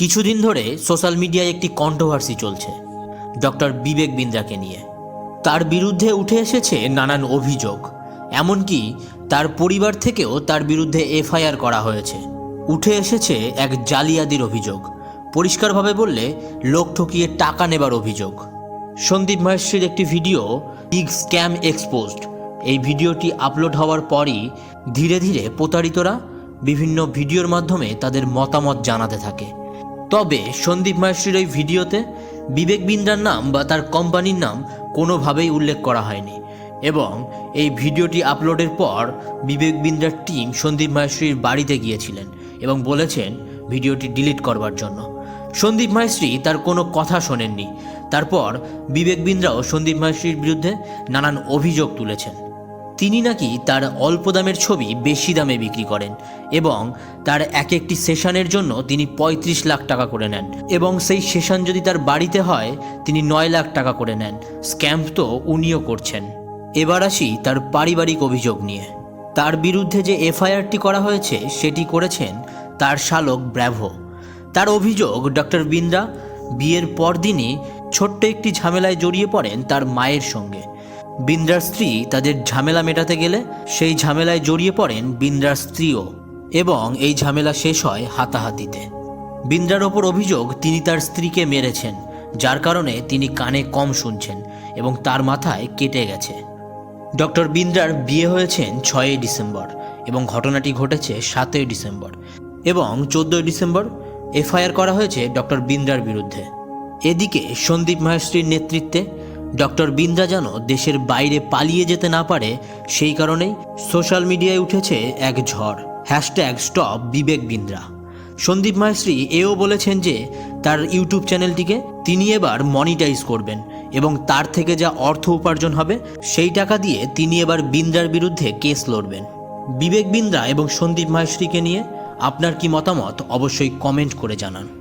কিছুদিন ধরে সোশ্যাল মিডিয়ায় একটি কন্ট্রোভার্সি চলছে, ডক্টর বিবেক বিন্দ্রাকে নিয়ে। তার বিরুদ্ধে উঠে এসেছে নানান অভিযোগ, এমনকি তার পরিবার থেকেও তার বিরুদ্ধে এফআইআর করা হয়েছে। উঠে এসেছে এক জালিয়াতির অভিযোগ, পরিষ্কারভাবে বললে লোক ঠকিয়ে টাকা নেবার অভিযোগ। সন্দীপ মহেশ্রীর একটি ভিডিও বিগ স্ক্যাম এক্সপোজড। এই ভিডিওটি আপলোড হওয়ার পরই ধীরে ধীরে প্রতারিতরা বিভিন্ন ভিডিওর মাধ্যমে তাদের মতামত জানাতে থাকে। তবে সন্দীপ মাহেশ্রীর ওই ভিডিওতে বিবেক বিন্দ্রার নাম বা তার কোম্পানির নাম কোনোভাবেই উল্লেখ করা হয়নি এবং এই ভিডিওটি আপলোডের পর বিবেক বিন্দ্রার টিম সন্দীপ মাহেশ্রীর বাড়িতে গিয়েছিলেন এবং বলেছেন, ভিডিওটি ডিলিট করবার জন্য। সন্দীপ মাহেশ্রী তার কোনো কথা শোনেননি। তারপর বিবেক বিন্দ্রাও সন্দীপ মাহেশ্রীর বিরুদ্ধে নানান অভিযোগ তুলেছেন। তিনি নাকি তার অল্প দামের ছবি বেশি দামে বিক্রি করেন এবং তার এক একটি সেশনের জন্য তিনি ৩৫ লাখ টাকা করে নেন এবং সেই সেশন যদি তার বাড়িতে হয়, তিনি নয় লাখ টাকা করে নেন। স্ক্যাম্প তো উনিও করছেন। এবার আসি তার পারিবারিক অভিযোগ নিয়ে। তার বিরুদ্ধে যে এফআইআরটি করা হয়েছে, সেটি করেছেন তার শালক ব্র্যাভো। তার অভিযোগ ডক্টর বিন্দ্রা, বিয়ের পরদিনই ছোট্ট একটি ঝামেলায় জড়িয়ে পড়েন তার মায়ের সঙ্গে। বিন্দ্রার স্ত্রী তাদের ঝামেলা মেটাতে গেলে সেই ঝামেলায় জড়িয়ে পড়েন বিন্দ্রার স্ত্রীও এবং এই ঝামেলা শেষ হয় হাতাহাতিতে। বিন্দ্রার ওপর অভিযোগ, তিনি তার স্ত্রীকে মেরেছেন, যার কারণে তিনি কানে কম শুনছেন এবং তার মাথায় কেটে গেছে। ডক্টর বিন্দ্রার বিয়ে হয়েছেন ছয়ই ডিসেম্বর এবং ঘটনাটি ঘটেছে সাতই ডিসেম্বর এবং চোদ্দই ডিসেম্বর এফআইআর করা হয়েছে ডক্টর বিন্দ্রার বিরুদ্ধে। এদিকে সন্দীপ মাহেশ্রীর নেতৃত্বে ডক্টর বিন্দ্রা যেন দেশের বাইরে পালিয়ে যেতে না পারে, সেই কারণেই সোশ্যাল মিডিয়ায় উঠেছে এক ঝড়। Hashtag stop Vivek Bindra. Sandeep Maheshwari এও বলেছেন যে, তার ইউটিউব চ্যানেলটিকে তিনি এবার মনিটাইজ করবেন এবং তার থেকে যা অর্থ উপার্জন হবে, সেই টাকা দিয়ে তিনি এবার বিন্দ্রার বিরুদ্ধে কেস লড়বেন। বিবেক বিন্দ্রা এবং সন্দীপ মাহেশ্রীকে নিয়ে আপনার কি মতামত অবশ্যই কমেন্ট করে জানান।